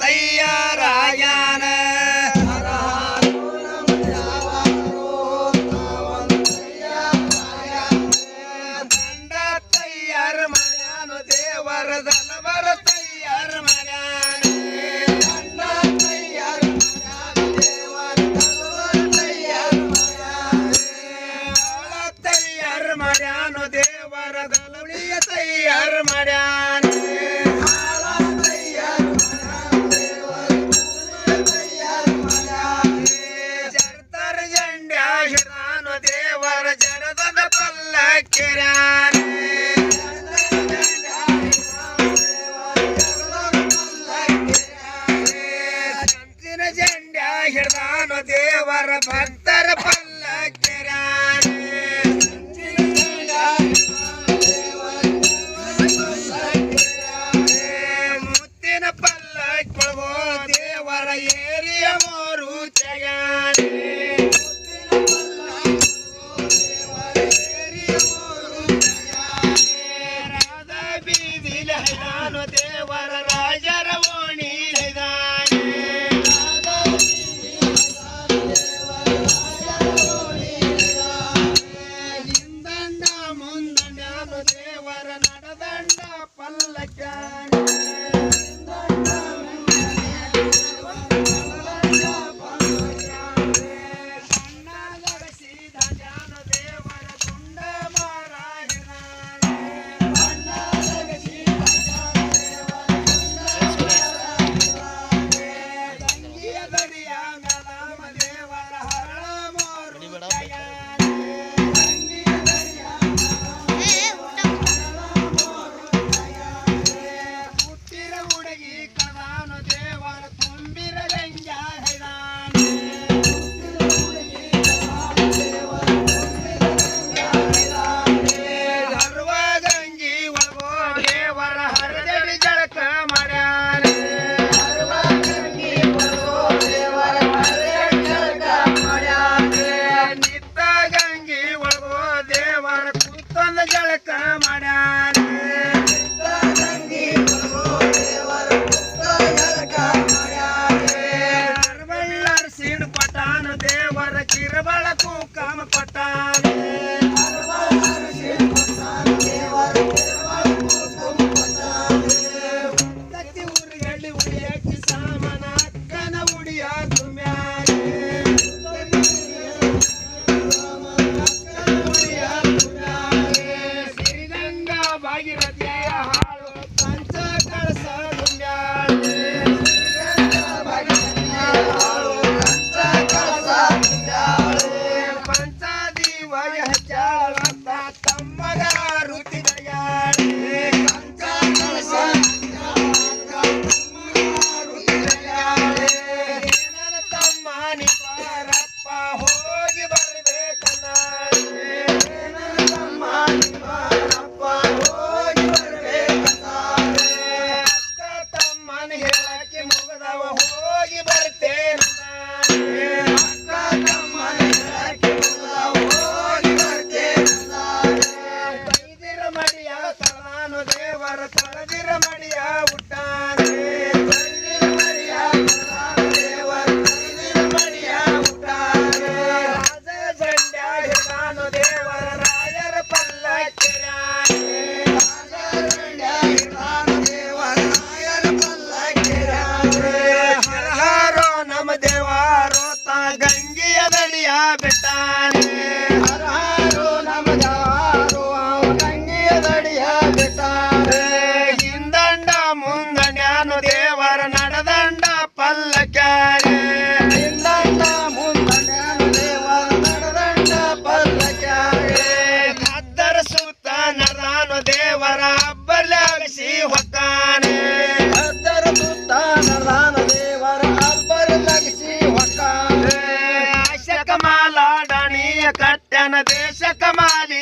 தையா భక్తర పల్లకిరాని ముత్తిన పల్లకొడవో దేవర ఏరియ మోరు చెగాని రాధా బీదిల దేవర రాజరా ಗಂಗೆಯ ದಡಿಯ ಬಿಟ್ಟಾನೆ ನಮ್ಮ ದೇಶ ಕಮಾಲಿ